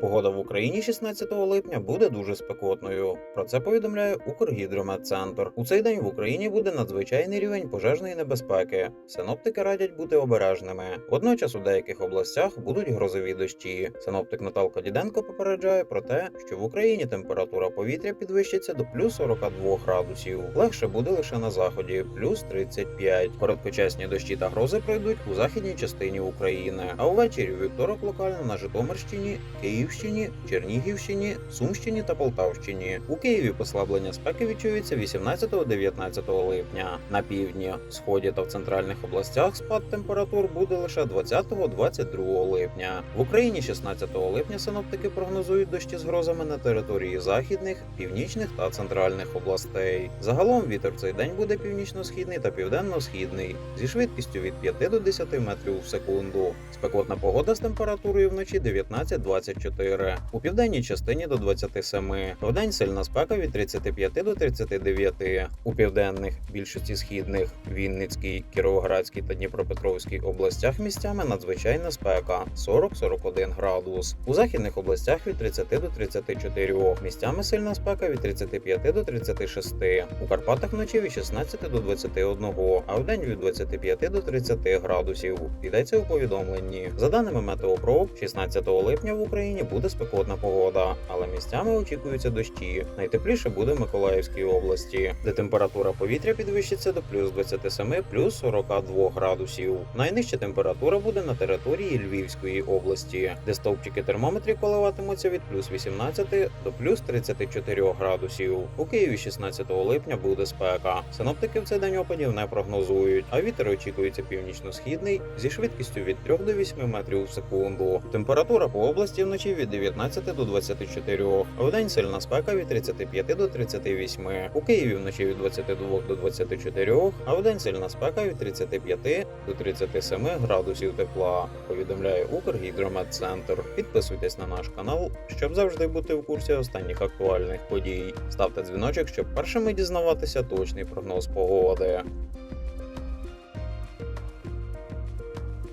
Погода в Україні 16 липня буде дуже спекотною. Про це повідомляє Укргідрометцентр. У цей день в Україні буде надзвичайний рівень пожежної небезпеки. Синоптики радять бути обережними. Водночас у деяких областях будуть грозові дощі. Синоптик Наталка Діденко попереджає про те, що в Україні температура повітря підвищиться до плюс 42 градусів. Легше буде лише на заході, плюс 35. Короткочасні дощі та грози пройдуть у західній частині України. А увечері вівторок локально на Житомирщині, Київщині, Чернігівщині, Сумщині та Полтавщині. У Києві послаблення спеки відчується 18-19 липня. На півдні, сході та в центральних областях спад температур буде лише 20-22 липня. В Україні 16 липня синоптики прогнозують дощі з грозами на території західних, північних та центральних областей. Загалом вітер в цей день буде північно-східний та південно-східний зі швидкістю від 5 до 10 метрів в секунду. Спекотна погода з температурою вночі 19-24, у південній частині до 27. Вдень сильна спека від 35 до 39. У південних, більшості східних, Вінницькій, Кіровоградській та Дніпропетровській областях місцями надзвичайна спека 40-41 градус. У західних областях від 30 до 34. Місцями сильна спека від 35 до 36. У Карпатах вночі від 16 до 21, а вдень від 25 до 30 градусів. Йдеться у повідомленні. За даними Метеопров, 16 липня в Україні буде спекотна погода, але місцями очікуються дощі. Найтепліше буде в Миколаївській області, де температура повітря підвищиться до плюс 27, плюс 42 градусів. Найнижча температура буде на території Львівської області, де стовпчики термометрів коливатимуться від плюс 18 до плюс 34 градусів. У Києві 16 липня буде спека. Синоптики в цей день опадів не прогнозують, а вітер очікується північно-східний зі швидкістю від 3 до 8 метрів в секунду. Температура по області вночі від 19 до 24, а вдень сильна спека від 35 до 38. У Києві вночі від 22 до 24, а вдень сильна спека від 35 до 37 градусів тепла. Повідомляє Укргідрометцентр. Підписуйтесь на наш канал, щоб завжди бути в курсі останніх актуальних подій. Ставте дзвіночок, щоб першими дізнаватися точний прогноз погоди.